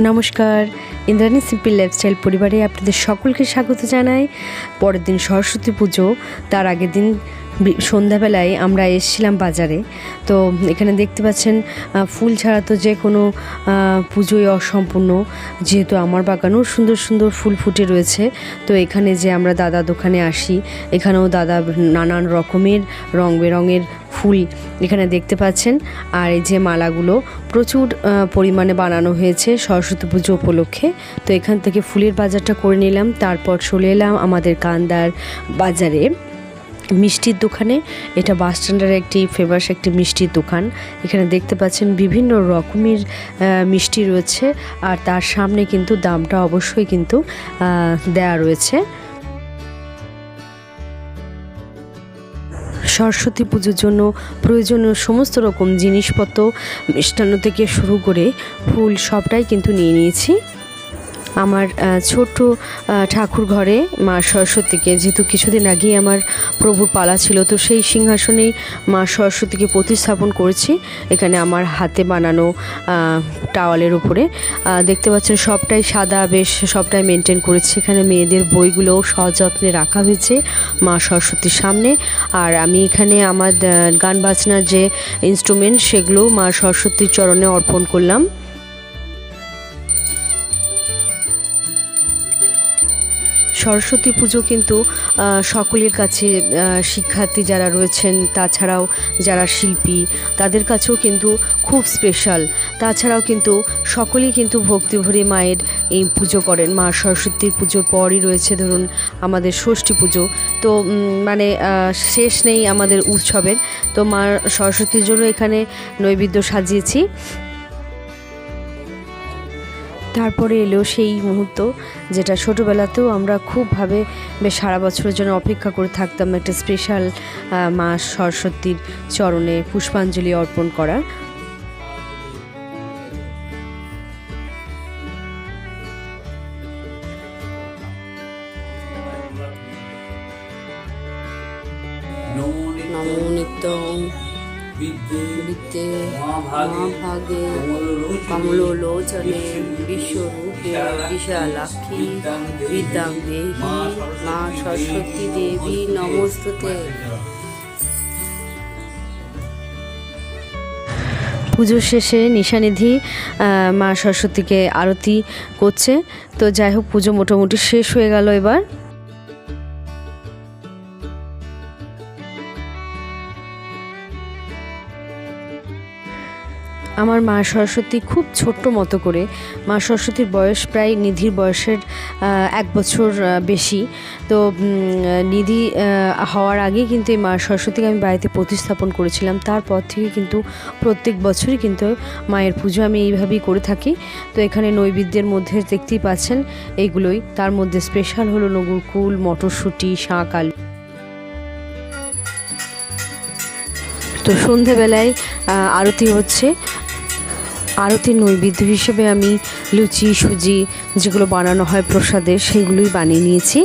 নমস্কার। Indrani simple lifestyle পরিবারে আপনাদের সকলকে স্বাগত জানাই। পরের দিন সরস্বতী পুজো, তার আগের দিন সন্ধ্যাবেলায় আমরা এসেছিলাম বাজারে। তো এখানে দেখতে পাচ্ছেন ফুল ছাড়া তো যে কোনো পুজোই অসম্পূর্ণ। যেহেতু আমার বাগানেও সুন্দর সুন্দর ফুল ফুটে রয়েছে, তো এখানে যে আমরা দাদা দোকানে আসি, এখানেও দাদা নানান রকমের রং বেরঙের ফুল এখানে দেখতে পাচ্ছেন। আর এই যে মালাগুলো প্রচুর পরিমাণে বানানো হয়েছে সরস্বতী পুজো উপলক্ষে। তো এখান থেকে ফুলের বাজারটা করে নিলাম, তারপর চলে এলাম আমাদের কান্দার বাজারে। মিষ্টির দোকানে। এটা বাস স্ট্যান্ডের একটি ফেমাস একটি মিষ্টির দোকান। এখানে দেখতে পাচ্ছেন বিভিন্ন রকমের মিষ্টি রয়েছে। আর তার সামনে কিন্তু দামটা অবশ্যই কিন্তু দেয়া রয়েছে। সরস্বতী পুজোর জন্য প্রয়োজনীয় সমস্ত রকম জিনিসপত্র, মিষ্টান্ন থেকে শুরু করে ফুল সবটাই কিন্তু নিয়ে নিয়েছি। আমার ছোট্ট ঠাকুর ঘরে মা সরস্বতীকে। যেহেতু কিছুদিন আগেই আমার প্রভুর পালা ছিল, তো সেই সিংহাসনেই মা সরস্বতীকে প্রতিস্থাপন করেছি। এখানে আমার হাতে বানানো টাওয়ালের উপরে। দেখতে পাচ্ছেন সবটাই সাদা, বেশ সবটাই মেনটেন করেছি। এখানে মেয়েদের বইগুলো সযত্নে রাখা হয়েছে মা সরস্বতীর সামনে। আর আমি এখানে আমার গান বাজনার যে ইনস্ট্রুমেন্ট সেগুলো মা সরস্বতীর চরণে অর্পণ করলাম। সরস্বতী পুজো কিন্তু সকলের কাছে শিক্ষার্থী যারা রয়েছেন, তাছাড়াও যারা শিল্পী, তাদের কাছেও কিন্তু খুব স্পেশাল তাছাড়াও কিন্তু সকলেই কিন্তু ভক্তিভরে মায়ের এই পুজো করেন। মা সরস্বতীর পুজোর পরই রয়েছে ধরুন আমাদের ষষ্ঠী পুজো। তো মানে শেষ নেই আমাদের উৎসবের। তো মা সরস্বতীর জন্য এখানে নৈবেদ্য সাজিয়েছি। তারপরে এলো সেই মুহূর্ত যেটা ছোটোবেলাতেও আমরা খুবভাবে বেশ সারা বছরের জন্য অপেক্ষা করে থাকতাম একটা স্পেশাল মা সরস্বতীর চরণে পুষ্পাঞ্জলি অর্পণ করা। নমো নিত্যং বিদ্যে মহাভাগে কমলোলোচনে বিশ্বরূপে বিশালাক্ষী বিদ্যাং দেহি মা সরস্বতী দেবী নমস্তুতে। পুজোর শেষে নিশানিধি আহ, মা সরস্বতীকে আরতি করছে। তো যাই হোক পুজো মোটামুটি শেষ হয়ে গেল এবার। আমার মা সরস্বতী খুব ছোট্ট মতো করে, মা সরস্বতীর বয়স প্রায় নিধির বয়সের এক বছর বেশি। তো নিধি হওয়ার আগে কিন্তু এই মা সরস্বতীকে আমি বাড়িতে প্রতিস্থাপন করেছিলাম। তারপর থেকে কিন্তু প্রত্যেক বছরই কিন্তু মায়ের পুজো আমি এইভাবেই করে থাকি। তো এখানে নৈবেদ্যের মধ্যে দেখতেই পাচ্ছেন, এইগুলোই। তার মধ্যে স্পেশাল হলো নগুরকুল মটরশুঁটি শাঁক আলু। তো সন্ধেবেলায় আরতি হচ্ছে। আরতির নৈবেদ্য হিসেবে আমি লুচি, সুজি যেগুলো বানানো হয় প্রসাদের সেগুলোই বানিয়ে নিয়েছি।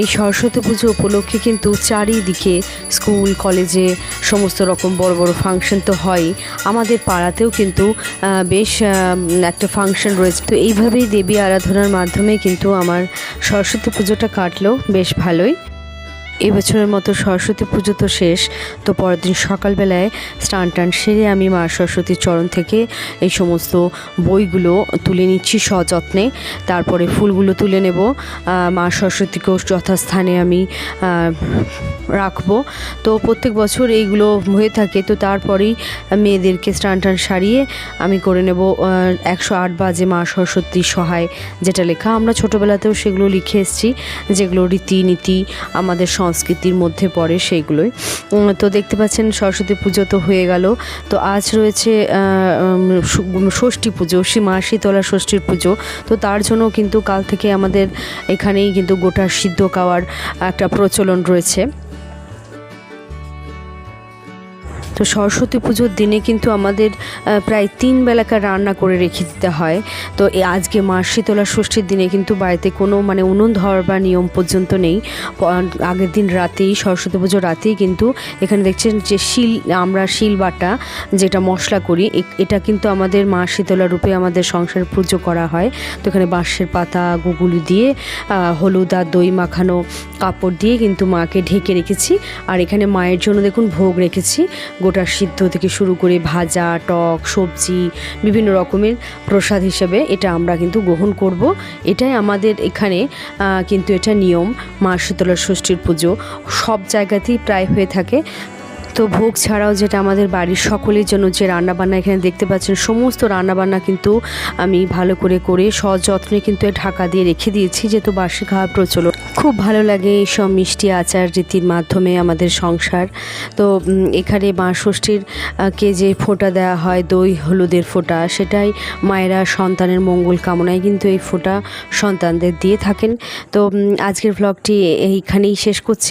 এই সরস্বতী পুজো উপলক্ষে কিন্তু চারিদিকে স্কুল, কলেজে সমস্ত রকম বড় বড় ফাংশন তো হয়। আমাদের পাড়াতেও কিন্তু বেশ একটা ফাংশন রয়েছে। তো এইভাবেই দেবী আরাধনার মাধ্যমে কিন্তু আমার সরস্বতী পুজোটা কাটলো। বেশ ভালোই। এবছরের মতো সরস্বতী পুজো তো শেষ, তো পরের দিন সকালবেলায় স্নান টান সেরে আমি মা সরস্বতীর চরণ থেকে এই সমস্ত বইগুলো তুলে নিচ্ছি সযত্নে। তারপরে ফুলগুলো তুলে নেব। মা সরস্বতীকেও যথাস্থানে আমি রাখব। তো প্রত্যেক বছর এইগুলো হয়ে থাকে, তো তারপরেই মেয়েদেরকে স্নান টান সারিয়ে আমি করে নেব একশো আট বাজে মা সরস্বতী সহায় যেটা লেখা। আমরা ছোটোবেলাতেও সেগুলো লিখে এসেছি, যেগুলো রীতিনীতি আমাদের সংস্কৃতির মধ্যে পড়ে সেইগুলোই। তো দেখতে পাচ্ছেন সরস্বতী পুজো তো হয়ে গেল। তো আজ রয়েছে ষষ্ঠী পুজো মা শীতলা ষষ্ঠীর পুজো। তো তার জন্য কিন্তু কাল থেকে আমাদের এখানেই কিন্তু গোটা সিদ্ধ খাওয়ার একটা প্রচলন রয়েছে। তো সরস্বতী পুজোর দিনে কিন্তু আমাদের প্রায় তিন বেলাকার রান্না করে রেখে দিতে হয়। তো আজকে মা শীতলা ষষ্ঠীর দিনে কিন্তু বাড়িতে কোনো মানে উনুন ধর বা নিয়ম পর্যন্ত নেই। আগের দিন রাতেই, সরস্বতী পুজোর রাতেই কিন্তু এখানে দেখছেন যে শিল, আমরা শিল বাটা যেটা মশলা করি এটা কিন্তু আমাদের মা শীতলা রূপে আমাদের সংসার পুজো করা হয়। তো এখানে বাঁশের পাতা, গুগুলি দিয়ে হলুদ আর দই মাখানো কাপড় দিয়ে কিন্তু মাকে ঢেকে রেখেছি। আর এখানে মায়ের জন্য দেখুন ভোগ রেখেছি। গোটা সিদ্ধ থেকে শুরু করে ভাজা, টক, সবজি, বিভিন্ন রকমের প্রসাদ হিসেবে এটা আমরা কিন্তু গ্রহণ করব। এটাই আমাদের এখানে কিন্তু এটা নিয়ম, মা শীতলা ষষ্ঠীর পুজো। সব জায়গাতেই প্রায় হয়ে থাকে। তো ভোগ ছাড়াও যেটা আমাদের বাড়ির সকলের জন্য যে রান্নাবান্না এখানে দেখতে পাচ্ছেন, সমস্ত রান্নাবান্না কিন্তু আমি ভালো করে করে সযত্নে কিন্তু ঢাকা দিয়ে রেখে দিয়েছি যেহেতু বার্ষিক খাওয়ার প্রচলন। খুব ভালো লাগে এইসব মিষ্টি আচার রীতির মাধ্যমে আমাদের সংসার। তো এখানে মা ষষ্ঠীর কে যে ফোঁটা দেওয়া হয়, দই, হলুদের ফোঁটা, সেটাই মায়েরা সন্তানের মঙ্গল কামনায় কিন্তু এই ফোঁটা সন্তানদের দিয়ে থাকেন। তো আজকের ব্লগটি এইখানেই শেষ করছি।